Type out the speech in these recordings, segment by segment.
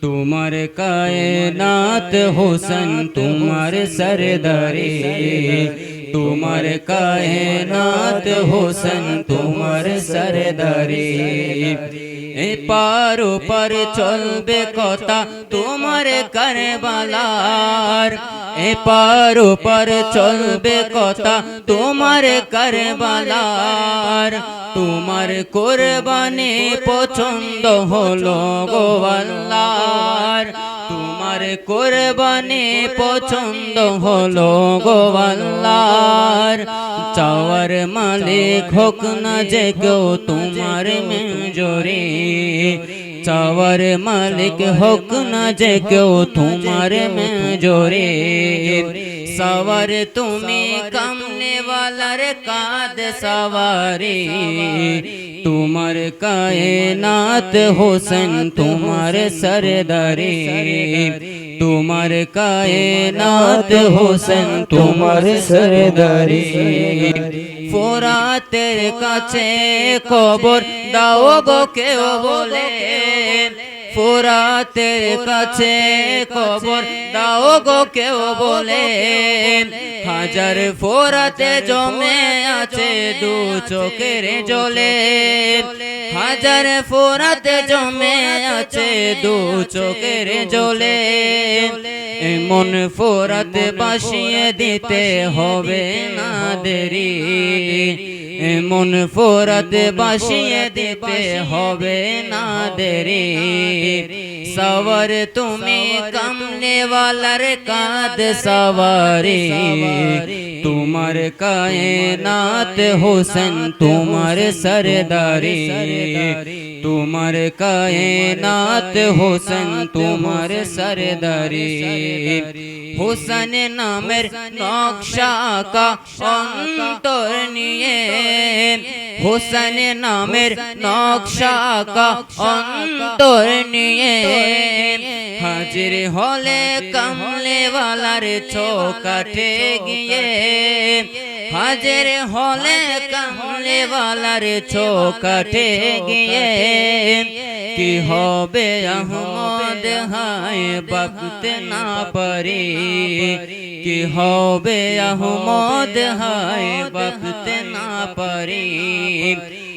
তোমার কায়নাত হোসেন, তোমার সরদারি। তোমার কায়নাত হোসেন, তোমার সরদারি। এ পারো পার চলবে কথা তোমার করবালার। এ পারো পার চলবে কথা তোমার করবালার। তোমার কোরবানি পছন্দ হলো গো তোমার কোরবানি পছন্দ হলো গোয়াল্লার চাওয়ার মালিক হোক না যে কেউ তোমার মেজরে। চাওয়ার মালিক হোক না যে কেউ তোমার মেজরে। सवर तुम्हें कमने वालर काद सवारी तुमर कायनात हुसन तुमर सरदारी तुमर कायनात हुसन तुमर सरदारी फोरातेर काछे कबर दाओ गो के बोले ফোরাতের কাছে কবর দাও গো কেউ বলে হাজার ফোরাতে জমে আছে দু চোখের জলে। হাজার ফোরাতে জমে আছে দু চোখের জলে। মন ফোরাতে বাসিয়ে দিতে হবে না দেরি। মন ফোরাতে বাসিয়ে দিতে হবে না দেরি সওয়ার তুমি কমনে वालार কাদ সওয়ারি তোমার কায়নাত হোসেন তোমার সরদারি তোমার কায়নাত হোসেন তোমার সরদারি হোসেন নামের নকশা কা অন্তর নিয়ে yeah. হোসেন নামের নকশা অন্তর নিয়ে হাজির হলে কমলেওয়ালার চৌকাঠে গিয়ে হাজির হলে কমলেওয়ালার চৌকাঠে গিয়ে কি হবে আহমদ হায় বক্ত না পরে কি হবে আহমদ হায় বক্ত না পরে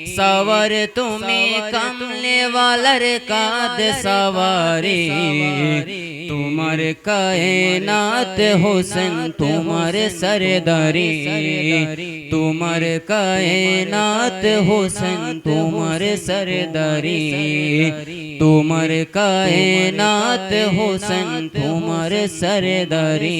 सवर तुम्हें कमले वालर काद सवारी तुमर कायनात हुसन तुमर सरदारी तुमर कायनात हुसन तुमर सरदारी तुमर कायनात हुसन तुमर सरदारी